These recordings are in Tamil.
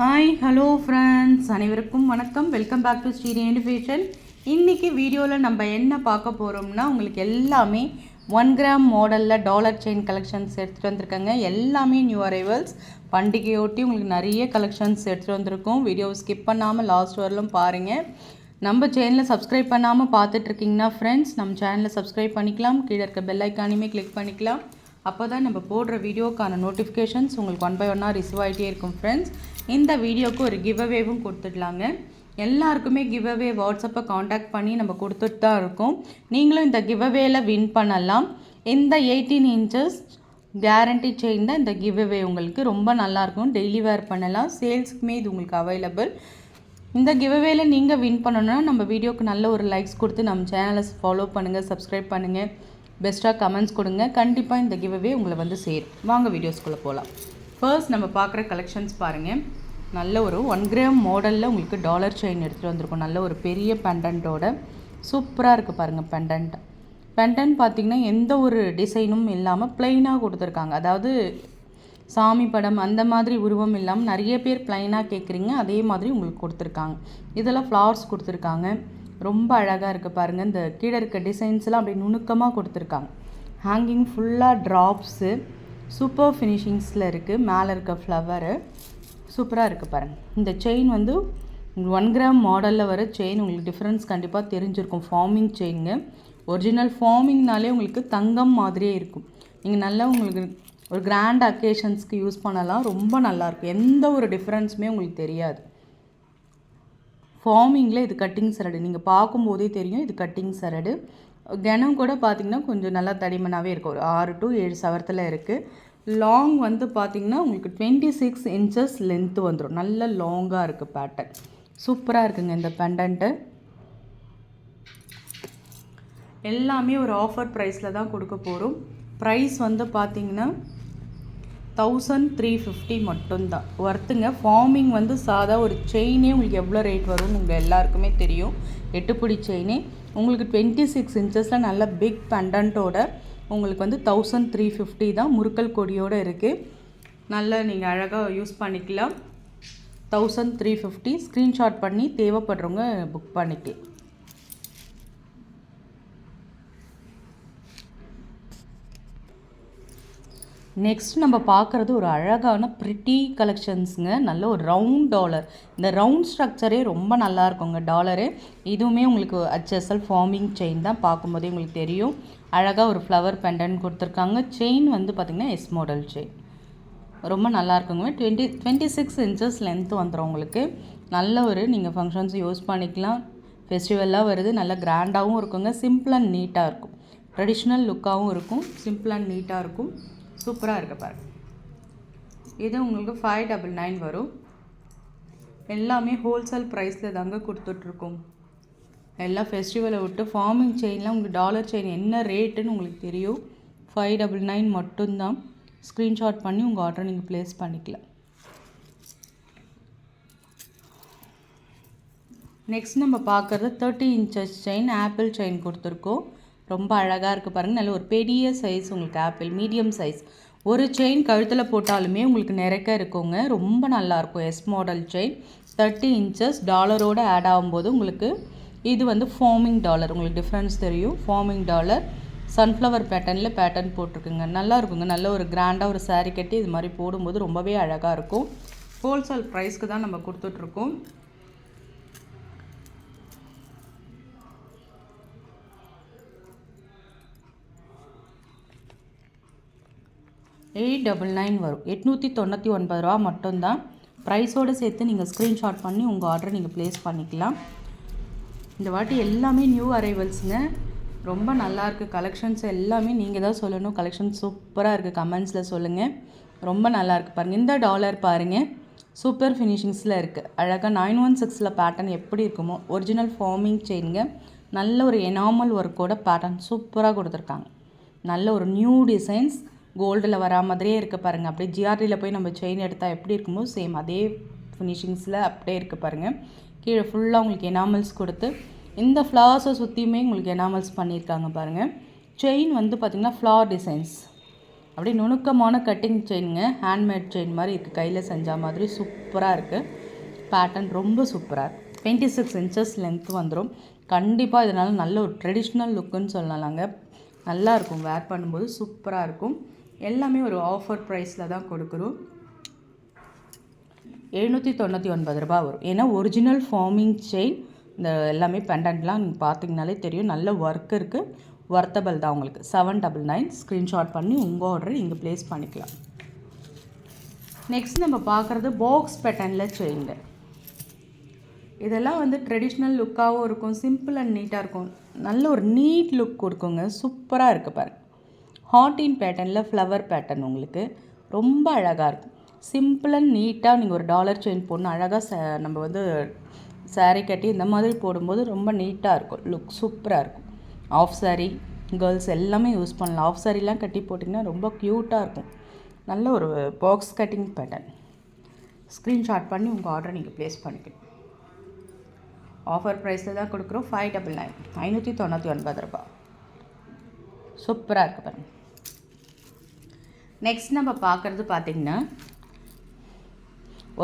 ஹாய் ஹலோ ஃப்ரெண்ட்ஸ் அனைவருக்கும் வணக்கம். Welcome back to Shri fashion இன்றைக்கி வீடியோவில் நம்ம என்ன பார்க்க போகிறோம்னா உங்களுக்கு எல்லாமே ஒன் கிராம் மாடலில் டாலர் செயின் கலெக்ஷன்ஸ் எடுத்துகிட்டு வந்திருக்கேங்க. எல்லாமே நியூ அரைவல்ஸ் பண்டிகையொட்டி உங்களுக்கு நிறைய கலெக்ஷன்ஸ் எடுத்துகிட்டு வந்திருக்கோம். வீடியோ ஸ்கிப் பண்ணாமல் லாஸ்ட் வரலும் பாருங்கள் நம்ம சேனலில் சப்ஸ்கிரைப் பண்ணாமல் பார்த்துட்ருக்கீங்கன்னா ஃப்ரெண்ட்ஸ் நம்ம சேனலை சப்ஸ்கிரைப் பண்ணிக்கலாம். கீழே இருக்க பெல் ஐக்கானையுமே கிளிக் பண்ணிக்கலாம். அப்போ தான் நம்ம போடுற வீடியோக்கான நோட்டிஃபிகேஷன்ஸ் உங்களுக்கு ஒன் பை ஒன்னாக ரிசீவ் ஆகிட்டே இருக்கும் ஃப்ரெண்ட்ஸ் இந்த வீடியோக்கு ஒரு கிவ் அவேவும் கொடுத்துடலாங்க. எல்லாருக்குமே கிவ் அவே வாட்ஸ்அப்பை காண்டாக்ட் பண்ணி நம்ம கொடுத்துட்டு தான் இருக்கோம். நீங்களும் இந்த கிவ் வின் பண்ணலாம். இந்த எயிட்டீன் இன்ச்சஸ் கேரண்டி செயின் தான் இந்த கிவ் அவே உங்களுக்கு ரொம்ப நல்லாயிருக்கும் டெய்லி வேர் பண்ணலாம். சேல்ஸுக்குமே இது உங்களுக்கு அவைலபிள் இந்த கிவ்அவேல நீங்கள் வின் பண்ணணும்னா நம்ம வீடியோக்கு நல்ல ஒரு லைக்ஸ் கொடுத்து நம்ம சேனலை ஃபாலோ பண்ணுங்கள் சப்ஸ்கிரைப் பண்ணுங்கள் பெஸ்ட்டாக கமெண்ட்ஸ் கொடுங்க. கண்டிப்பாக இந்த கிவ்அவே உங்களை வந்து சேரும். வாங்க வீடியோஸ்குள்ளே போகலாம் ஃபர்ஸ்ட் நம்ம பார்க்குற கலெக்ஷன்ஸ் பாருங்கள் நல்ல ஒரு ஒன் கிராம் மாடலில் உங்களுக்கு டாலர் செயின் எடுத்துகிட்டு வந்திருக்கோம். நல்ல ஒரு பெரிய பெண்டன்ட்டோட சூப்பராக இருக்குது பாருங்கள் பெண்டன்ட் பெண்டன்ட் பார்த்திங்கன்னா எந்த ஒரு டிசைனும் இல்லாமல் ப்ளைனாக கொடுத்துருக்காங்க. அதாவது சாமி படம் அந்த மாதிரி உருவம் இல்லாமல் நிறைய பேர் ப்ளைனாக கேட்குறீங்க அதே மாதிரி உங்களுக்கு கொடுத்துருக்காங்க. இதெல்லாம் ஃப்ளவர்ஸ் கொடுத்துருக்காங்க. ரொம்ப அழகாக இருக்குது பாருங்கள் இந்த கீழே இருக்க டிசைன்ஸ்லாம் அப்படியே நுணுக்கமாக கொடுத்துருக்காங்க. ஹேங்கிங் ஃபுல்லாக ட்ராப்ஸு சூப்பர் ஃபினிஷிங்ஸில் இருக்குது மேலே இருக்க ஃப்ளவரு சூப்பராக இருக்குது பாருங்கள் இந்த செயின் வந்து ஒன் கிராம் மாடலில் வர செயின் உங்களுக்கு டிஃப்ரென்ஸ் கண்டிப்பாக தெரிஞ்சிருக்கும். ஃபார்மிங் செயினுங்க ஒரிஜினல் ஃபார்மிங்னாலே உங்களுக்கு தங்கம் மாதிரியே இருக்கும். நீங்கள் நல்லா உங்களுக்கு ஒரு கிராண்ட் அக்கேஷன்ஸ்க்கு யூஸ் பண்ணலாம். ரொம்ப நல்லாயிருக்கும் எந்த ஒரு டிஃப்ரென்ஸுமே உங்களுக்கு தெரியாது. ஃபார்மிங்கில் இது கட்டிங் சரடு நீங்கள் பார்க்கும்போதே தெரியும் இது கட்டிங் சரடு கனம் கூட பார்த்திங்கன்னா கொஞ்சம் நல்லா தடிமனாகவே இருக்கும். ஒரு ஆறு டு ஏழு சவரத்தில் இருக்குது லாங் வந்து பார்த்திங்கன்னா உங்களுக்கு டுவெண்ட்டி சிக்ஸ் இன்ச்சஸ் லென்த்து வந்துடும் நல்ல லாங்காக இருக்குது பேட்டர்ன் சூப்பராக இருக்குங்க இந்த பெண்டன்ட்டு எல்லாமே ஒரு ஆஃபர் ப்ரைஸில் தான் கொடுக்க போகிறோம் ப்ரைஸ் வந்து பார்த்திங்கன்னா தௌசண்ட் த்ரீ ஃபிஃப்டி மட்டும்தான். ஒர்த்துங்க ஃபார்மிங் வந்து சாதா ஒரு செயினே உங்களுக்கு எவ்வளோ ரேட் வரும்னு உங்கள் எல்லாருக்குமே தெரியும். எட்டுப்பிடி செயினே உங்களுக்கு டுவெண்ட்டி சிக்ஸ் இன்ச்சஸில் நல்ல பிக் பெண்டன்ட்டோட உங்களுக்கு வந்து தௌசண்ட் த்ரீ ஃபிஃப்டி தான் முறுக்கல் கொடியோடு இருக்குது நல்லா நீங்கள் அழகாக யூஸ் பண்ணிக்கலாம். தௌசண்ட் த்ரீ ஃபிஃப்டி ஸ்க்ரீன்ஷாட் பண்ணி தேவைப்படுறவங்க புக் பண்ணிக்கலாம். நெக்ஸ்ட் நம்ம பார்க்குறது ஒரு அழகான ப்ரிட்டி கலெக்ஷன்ஸுங்க நல்ல ஒரு ரவுண்ட் டாலர் இந்த ரவுண்ட் ஸ்ட்ரக்சரே ரொம்ப நல்லா இருக்குங்க டாலரு இதுவுமே உங்களுக்கு ஹச்எஸ்எல் ஃபார்மிங் செயின் தான் பார்க்கும்போதே உங்களுக்கு தெரியும். அழகாக ஒரு ஃப்ளவர் பெண்டன் கொடுத்துருக்காங்க. செயின் வந்து பார்த்திங்கன்னா எஸ் மாடல் செயின் ரொம்ப நல்லா இருக்குங்க. Twenty twenty six inches length வந்துடும் உங்களுக்கு. நல்ல ஒரு நீங்கள் ஃபங்க்ஷன்ஸ் யூஸ் பண்ணிக்கலாம். ஃபெஸ்டிவலாக வருது. நல்ல கிராண்டாகவும் இருக்குங்க. சிம்பிள் அண்ட் நீட்டாக இருக்கும். ட்ரெடிஷ்னல் லுக்காகவும் இருக்கும். சிம்பிள் அண்ட் நீட்டாக இருக்கும். சூப்பராக இருக்குது பாருங்க. இது உங்களுக்கு ஃபைவ் டபுள் நைன் வரும். எல்லாமே ஹோல்சேல் ப்ரைஸில் தாங்க கொடுத்துட்ருக்கோம். எல்லா ஃபெஸ்டிவலை விட்டு ஃபார்மிங் செயின்லாம் உங்களுக்கு டாலர் செயின் என்ன ரேட்டுன்னு உங்களுக்கு தெரியும். ஃபைவ் டபுள் நைன் மட்டும்தான். ஸ்க்ரீன்ஷாட் பண்ணி உங்கள் ஆர்டரை நீங்கள் ப்ளேஸ் பண்ணிக்கலாம். நெக்ஸ்ட் நம்ம பார்க்குறது thirty inches chain apple chain கொடுத்துருக்கோம். ரொம்ப அழகாக இருக்குது பாருங்கள் நல்ல ஒரு பெரிய சைஸ் உங்களுக்கு ஆப்பிள் மீடியம் சைஸ் ஒரு செயின் கழுத்தில் போட்டாலுமே உங்களுக்கு நிறைக்க இருக்குங்க. ரொம்ப நல்லாயிருக்கும் S model chain thirty inches டாலரோடு add ஆகும்போது உங்களுக்கு இது வந்து ஃபார்மிங் டாலர் உங்களுக்கு டிஃப்ரென்ஸ் தெரியும். ஃபார்மிங் டாலர் சன்ஃப்ளவர் பேட்டர்னில் பேட்டர்ன் போட்டிருக்குங்க. நல்லா இருக்குங்க. நல்ல ஒரு கிராண்டாக ஒரு சாரீ கட்டி இது மாதிரி போடும்போது ரொம்பவே அழகாக இருக்கும். ஹோல்சேல் ப்ரைஸ்க்கு தான் நம்ம கொடுத்துட்ருக்கோம் எயிட் டபுள் நைன் வரும். எட்நூற்றி தொண்ணூற்றி ஒன்பது ரூபா மட்டும்தான். ப்ரைஸோடு சேர்த்து நீங்கள் ஸ்க்ரீன்ஷாட் பண்ணி உங்கள் ஆர்டரை நீங்கள் ப்ளேஸ் பண்ணிக்கலாம். இந்த வாட்டி எல்லாமே நியூ அரைவல்ஸுங்க ரொம்ப நல்லாயிருக்கு கலெக்ஷன்ஸ் எல்லாமே நீங்கள் தான் சொல்லணும். கலெக்ஷன் சூப்பராக இருக்குது கமெண்ட்ஸில் சொல்லுங்கள் ரொம்ப நல்லாயிருக்கு பாருங்கள் இந்த டாலர் பாருங்கள் சூப்பர் ஃபினிஷிங்ஸில் இருக்குது அழகாக நைன் ஒன் சிக்ஸில் பேட்டர்ன் எப்படி இருக்குமோ ஒரிஜினல் ஃபார்மிங் செயினுங்க நல்ல ஒரு எனாமல் ஒர்க்கோட பேட்டர்ன் சூப்பராக கொடுத்துருக்காங்க. நல்ல ஒரு நியூ டிசைன்ஸ் கோல்டில் வரா மாதிரியே இருக்குது பாருங்கள் அப்படியே ஜிஆர்டியில் போய் நம்ம செயின் எடுத்தால் எப்படி இருக்குமோ சேம் அதே ஃபினிஷிங்ஸில் அப்படியே இருக்குது பாருங்கள் கீழே ஃபுல்லாக உங்களுக்கு எனாமல்ஸ் கொடுத்து இந்த ஃப்ளவர்ஸை சுற்றியுமே உங்களுக்கு எனாமல்ஸ் பண்ணியிருக்காங்க பாருங்கள் செயின் வந்து பார்த்திங்கன்னா ஃப்ளவர் டிசைன்ஸ் அப்படியே நுணுக்கமான கட்டிங் செயினுங்க ஹேண்ட்மேட் செயின் மாதிரி இருக்குது கையில் செஞ்ச மாதிரி சூப்பராக இருக்குது பேட்டர்ன் ரொம்ப சூப்பராக இருக்குது டுவெண்ட்டி சிக்ஸ் இன்ச்சஸ் லென்த் வந்துடும் கண்டிப்பாக இதனால் நல்ல ஒரு ட்ரெடிஷ்னல் லுக்குன்னு சொல்லலாங்க. நல்லாயிருக்கும் வேர் பண்ணும்போது சூப்பராக இருக்கும். எல்லாமே ஒரு ஆஃபர் ப்ரைஸில் தான் கொடுக்குறோம். எழுநூற்றி தொண்ணூற்றி ஒன்பது ரூபா வரும். ஏன்னா ஒரிஜினல் ஃபார்மிங் செயின் இந்த எல்லாமே பெண்டன்ட்லாம் நீங்கள் பார்த்தீங்கனாலே தெரியும். நல்ல ஒர்க் இருக்குது ஒர்த்தபிள் தான் உங்களுக்கு. செவன் டபுள் நைன் ஸ்க்ரீன்ஷாட் பண்ணி உங்கள் ஆர்டர் இங்கே ப்ளேஸ் பண்ணிக்கலாம். நெக்ஸ்ட் நம்ம பார்க்குறது பாக்ஸ் பேட்டர்னில் செயின்ங்க இதெல்லாம் வந்து ட்ரெடிஷ்னல் லுக்காகவும் இருக்கும். சிம்பிள் அண்ட் நீட்டாக இருக்கும். நல்ல ஒரு நீட் லுக் கொடுக்குங்க. சூப்பராக இருக்குது பாருங்கள் ஹாட்டின் பேட்டர்னில் ஃப்ளவர் பேட்டர்ன் உங்களுக்கு ரொம்ப அழகாக இருக்கும். சிம்பிள் அண்ட் நீட்டாக நீங்கள் ஒரு டாலர் செயின் போடணும். அழகாக ச நம்ம வந்து சாரீ கட்டி இந்த மாதிரி போடும்போது ரொம்ப நீட்டாக இருக்கும். லுக் சூப்பராக இருக்கும். ஆஃப் சாரீ கேர்ள்ஸ் எல்லாமே யூஸ் பண்ணலாம். ஆஃப் சாரீலாம் கட்டி போட்டிங்கன்னா ரொம்ப க்யூட்டாக இருக்கும். நல்ல ஒரு பாக்ஸ் கட்டிங் பேட்டர்ன் ஸ்க்ரீன்ஷாட் பண்ணி உங்கள் ஆர்டரை நீங்கள் ப்ளேஸ் பண்ணிக்கணும். ஆஃபர் ப்ரைஸில் தான் கொடுக்குறோம். ஃபைவ் டபுள் நைன் ஐநூற்றி தொண்ணூற்றி ஒன்பது ரூபா சூப்பராக இருக்குது பாருங்கள் நெக்ஸ்ட் நம்ம பார்க்குறது பார்த்திங்கன்னா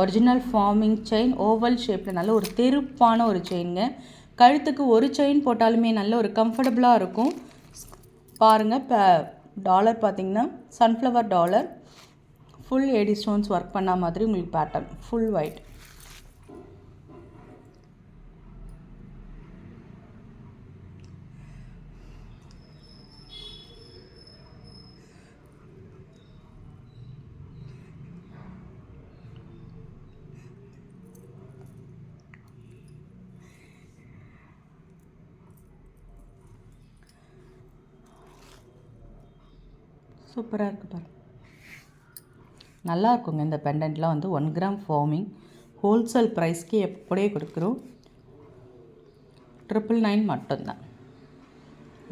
ஒரிஜினல் ஃபார்மிங் செயின் ஓவல் ஷேப்பில் நல்ல ஒரு தெருப்பான ஒரு செயினுங்க கழுத்துக்கு ஒரு செயின் போட்டாலுமே நல்ல ஒரு கம்ஃபர்டபுளாக இருக்கும். பாருங்கள் இப்போ டாலர் பார்த்திங்கன்னா sunflower dollar full AD stones work பண்ண மாதிரி உங்களுக்கு பேட்டர்ன் ஃபுல் ஒயிட் சூப்பராக இருக்குது பாரு. நல்லா இருக்குங்க இந்த பெண்டன்ட்லாம் வந்து ஒன் கிராம் ஃபார்மிங் ஹோல்சேல் ப்ரைஸ்க்கு எப்படியே கொடுக்குறோம்? ட்ரிபிள் நைன் மட்டும்தான்.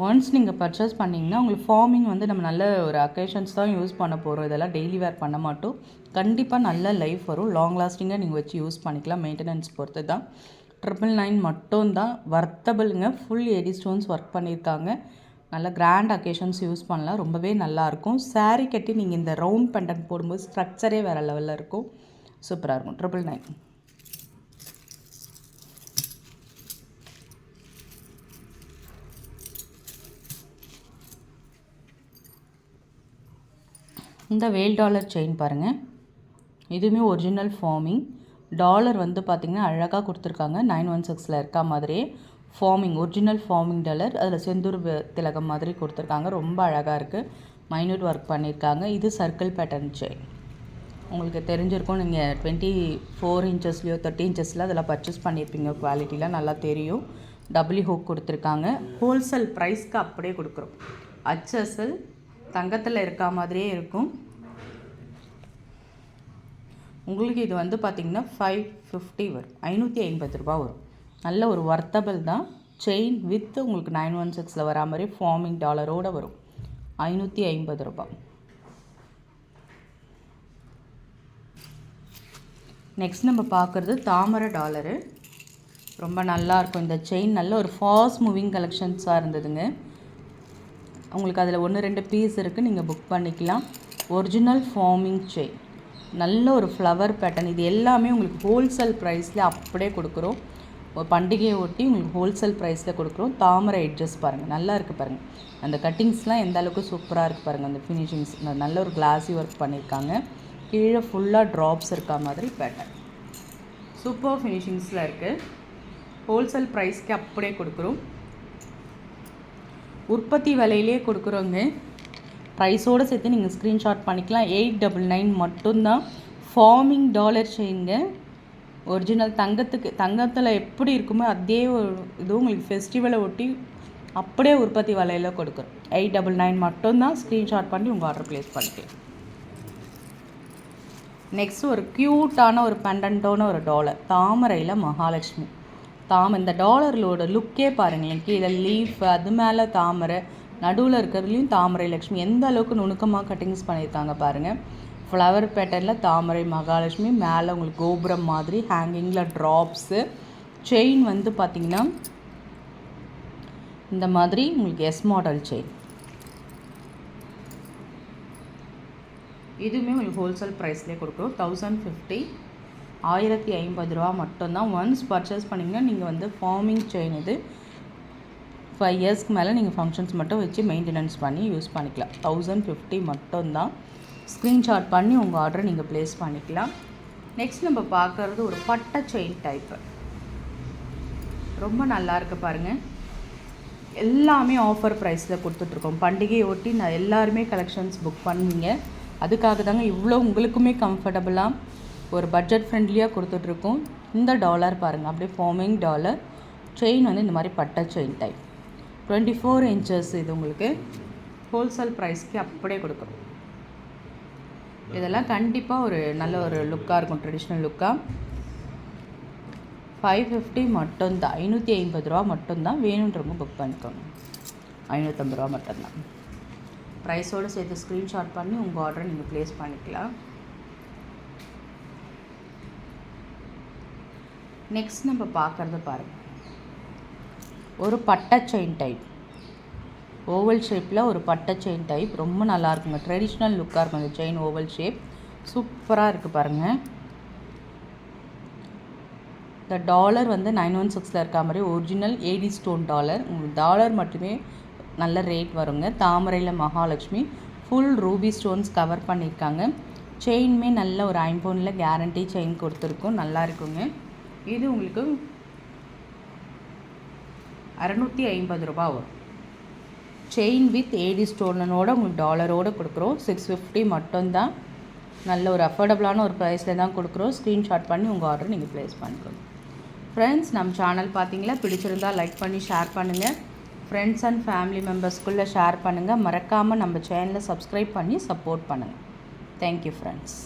ஒன்ஸ் நீங்கள் பர்ச்சேஸ் பண்ணிங்கன்னா உங்களுக்கு ஃபார்மிங் வந்து நம்ம நல்ல ஒரு அக்கேஷன்ஸ் தான் யூஸ் பண்ண போகிறோம் இதெல்லாம் டெய்லி வேர் பண்ண மாட்டோம். கண்டிப்பாக நல்ல லைஃப் வரும். லாங் லாஸ்டிங்காக நீங்கள் வச்சு யூஸ் பண்ணிக்கலாம். மெயின்டெனன்ஸ் பொறுத்து தான் ட்ரிபிள் நைன் மட்டும்தான். வர்த்தபிளுங்க ஃபுல் எடி ஸ்டோன்ஸ் ஒர்க் பண்ணியிருக்காங்க. நல்ல கிராண்ட் அக்கேஷன்ஸ் யூஸ் பண்ணலாம். ரொம்பவே நல்லாயிருக்கும் சாரீ கட்டி நீங்கள் இந்த ரவுண்ட் பெண்டன் போடும்போது ஸ்ட்ரக்சரே வேறு லெவலில் இருக்கும். சூப்பராக இருக்கும். ட்ரிபிள் நைன் இந்த வேல் டாலர் செயின் பாருங்கள் இதுவுமே ஒரிஜினல் ஃபார்மிங் டாலர் வந்து பார்த்திங்கன்னா அழகாக கொடுத்துருக்காங்க. நைன் ஒன் சிக்ஸில் இருக்கா மாதிரியே. ஃபார்மிங் ஒரிஜினல் ஃபார்மிங் டலர் அதில் செந்தூர் திலகம் மாதிரி கொடுத்துருக்காங்க. ரொம்ப அழகாக இருக்குது மைன்யூட் ஒர்க் பண்ணியிருக்காங்க இது சர்க்கிள் பேட்டர்ன் செயின் உங்களுக்கு தெரிஞ்சிருக்கும். நீங்கள் டுவெண்ட்டி ஃபோர் இன்ச்சஸ்லையோ தேர்ட்டி இன்ச்சஸில் அதில் பர்ச்சேஸ் பண்ணியிருப்பீங்க குவாலிட்டிலாம் நல்லா தெரியும். டபுள்யூ ஹோக் கொடுத்துருக்காங்க. ஹோல்சேல் ப்ரைஸ்க்கு அப்படியே கொடுக்குறோம். அச்சசல் தங்கத்தில் இருக்கா மாதிரியே இருக்கும். உங்களுக்கு இது வந்து பார்த்திங்கன்னா ஃபைவ் ஃபிஃப்டி வரும். ஐநூற்றி ஐம்பது ரூபா வரும். நல்ல ஒரு வர்த்தபிள் தான். செயின் வித் உங்களுக்கு நைன் ஒன் சிக்ஸில் வரா மாதிரி ஃபார்மிங் டாலரோடு வரும். ஐநூற்றி ஐம்பது ரூபாய். நெக்ஸ்ட் நம்ம பார்க்குறது தாமரை டாலரு ரொம்ப நல்லாயிருக்கும் இந்த செயின் நல்ல ஒரு ஃபாஸ்ட் மூவிங் கலெக்ஷன்ஸாக இருந்ததுங்க. உங்களுக்கு அதில் ஒன்று ரெண்டு பீஸ் இருக்குது நீங்கள் புக் பண்ணிக்கலாம். ஒரிஜினல் ஃபார்மிங் செயின் நல்ல ஒரு ஃப்ளவர் பேட்டர்ன் இது எல்லாமே உங்களுக்கு ஹோல்சேல் ப்ரைஸில் அப்படியே கொடுக்குறோம். பண்டிகையை ஒட்டி உங்களுக்கு ஹோல்சேல் ப்ரைஸில் கொடுக்குறோம். தாமரை எட்ஜஸ் பாருங்கள் நல்லா இருக்குது பாருங்கள் அந்த கட்டிங்ஸ்லாம் எந்த அளவுக்கு சூப்பராக இருக்குது பாருங்கள் அந்த ஃபினிஷிங்ஸ் நல்ல ஒரு கிளாஸி ஒர்க் பண்ணியிருக்காங்க. கீழே ஃபுல்லாக ட்ராப்ஸ் இருக்கா மாதிரி பேட்டர்ன் சூப்பர் ஃபினிஷிங்ஸில் இருக்குது ஹோல்சேல் ப்ரைஸ்க்கு அப்படியே கொடுக்குறோம். உற்பத்தி விலையிலே கொடுக்குறோங்க. ப்ரைஸோடு சேர்த்து நீங்கள் ஸ்க்ரீன்ஷாட் பண்ணிக்கலாம். எயிட் டபுள் நைன் மட்டும்தான். ஃபார்மிங் டாலர் செய்யுங்க ஒரிஜினல் தங்கத்துக்கு தங்கத்தில் எப்படி இருக்குமோ அதே ஒரு இதுவும் உங்களுக்கு ஃபெஸ்டிவலை ஒட்டி அப்படியே உற்பத்தி வலையில் கொடுக்குறோம். எயிட் டபுள் நைன் மட்டும்தான் ஸ்க்ரீன்ஷாட் பண்ணி உங்கள் ஆர்டர் ப்ளேஸ் பண்ணிக்கலாம். நெக்ஸ்ட் ஒரு க்யூட்டான ஒரு பெண்டன்ட்டோன ஒரு டாலர் தாமரையில் மகாலட்சுமி. தாம் இந்த டாலர்களோட லுக்கே பாருங்களேன். கீழே லீஃப் அது மேலே தாமரை நடுவில் இருக்கிறதுலையும் தாமரை லக்ஷ்மி எந்த அளவுக்கு நுணுக்கமாக கட்டிங்ஸ் பண்ணியிருக்காங்க பாருங்கள் ஃப்ளவர் பேட்டர்னில் தாமரை மகாலட்சுமி மேலே உங்களுக்கு கோபுரம் மாதிரி ஹேங்கிங்கில் ட்ராப்ஸு செயின் வந்து பார்த்திங்கன்னா இந்த மாதிரி உங்களுக்கு எஸ் மாடல் செயின் இதுவுமே உங்களுக்கு ஹோல்சேல் ப்ரைஸ்லேயே கொடுக்குறோம். தௌசண்ட் ஃபிஃப்டி ஆயிரத்தி ஐம்பது ரூபா மட்டும்தான். ஒன்ஸ் பர்ச்சேஸ் பண்ணிங்கன்னா நீங்கள் வந்து ஃபார்மிங் செயின் இது ஃபைவ் இயர்ஸ்க்கு மேலே நீங்கள் ஃபங்க்ஷன்ஸ் மட்டும் வச்சு மெயின்டெனன்ஸ் பண்ணி யூஸ் பண்ணிக்கலாம். தௌசண்ட் ஃபிஃப்டி மட்டும்தான். ஸ்க்ரீன்ஷாட் பண்ணி உங்கள் ஆர்டரை நீங்கள் ப்ளேஸ் பண்ணிக்கலாம். நெக்ஸ்ட் நம்ம பார்க்குறது ஒரு பட்டை செயின் டைப்பு ரொம்ப நல்லா இருக்கு பாருங்கள் எல்லாமே ஆஃபர் ப்ரைஸில் கொடுத்துட்ருக்கோம். பண்டிகையை ஒட்டி நான் எல்லாருமே கலெக்ஷன்ஸ் புக் பண்ணுவீங்க அதுக்காக தாங்க இவ்வளோ உங்களுக்குமே கம்ஃபர்டபுளாக ஒரு பட்ஜெட் ஃப்ரெண்ட்லியாக கொடுத்துட்ருக்கோம். இந்த டாலர் பாருங்கள் அப்படியே ஃபார்மிங் டாலர் செயின் வந்து இந்த மாதிரி பட்டை chain type twenty four inches இது உங்களுக்கு. ஹோல்சேல் ப்ரைஸ்க்கு அப்படியே கொடுக்குறோம். இதெல்லாம் கண்டிப்பாக ஒரு நல்ல ஒரு லுக்காக இருக்கும் ட்ரெடிஷ்னல் லுக்காக ஃபைவ் ஃபிஃப்டி மட்டும்தான். ஐநூற்றி ஐம்பது ரூபா மட்டும்தான் வேணுன்றவங்க புக் பண்ணிக்கோங்க. ஐநூற்றம்பது ரூபா மட்டும்தான். ப்ரைஸோடு சேர்த்து ஸ்க்ரீன்ஷாட் பண்ணி உங்கள் ஆர்டரை நீங்கள் ப்ளேஸ் பண்ணிக்கலாம். நெக்ஸ்ட் நம்ம பார்க்குறது பாருங்கள் ஒரு பட்டை செயின் டைப் ஓவல் ஷேப்பில் ஒரு பட்டை செயின் டைப் ரொம்ப நல்லா இருக்குங்க. ட்ரெடிஷ்னல் லுக்காக இருக்கும் அந்த செயின் ஓவல் ஷேப் சூப்பராக இருக்குது பாருங்கள் இந்த டாலர் வந்து நைன் ஒன் சிக்ஸில் இருக்க மாதிரி ஒரிஜினல் ஏடி ஸ்டோன் டாலர் உங்களுக்கு டாலர் மட்டுமே நல்ல ரேட் வருங்க. தாமரையில் Mahalakshmi. Full ruby stones cover பண்ணியிருக்காங்க. செயின்மே நல்ல ஒரு ஐம்பொனில் கேரண்டி செயின் கொடுத்துருக்கோம். நல்லா இருக்குங்க. இது உங்களுக்கு அறநூற்றி ஐம்பது ரூபா வரும். செயின் வித் ஏடி ஸ்டோனோட உங்களுக்கு டாலரோடு கொடுக்குறோம். சிக்ஸ் ஃபிஃப்டி மட்டும்தான். நல்ல ஒரு அஃபோர்டபுளான ஒரு ப்ரைஸில் தான் கொடுக்குறோம். ஸ்க்ரீன்ஷாட் பண்ணி உங்கள் ஆர்டர் நீங்கள் ப்ளேஸ் பண்ணிக்கணும் ஃப்ரெண்ட்ஸ் நம்ம சேனல் பார்த்தீங்களா பிடிச்சிருந்தால் லைக் பண்ணி ஷேர் பண்ணுங்கள் ஃப்ரெண்ட்ஸ் அண்ட் ஃபேமிலி மெம்பர்ஸ்குள்ளே ஷேர் பண்ணுங்கள் மறக்காமல் நம்ம சேனலை சப்ஸ்கிரைப் பண்ணி சப்போர்ட் பண்ணுங்கள் தேங்க்யூ ஃப்ரெண்ட்ஸ்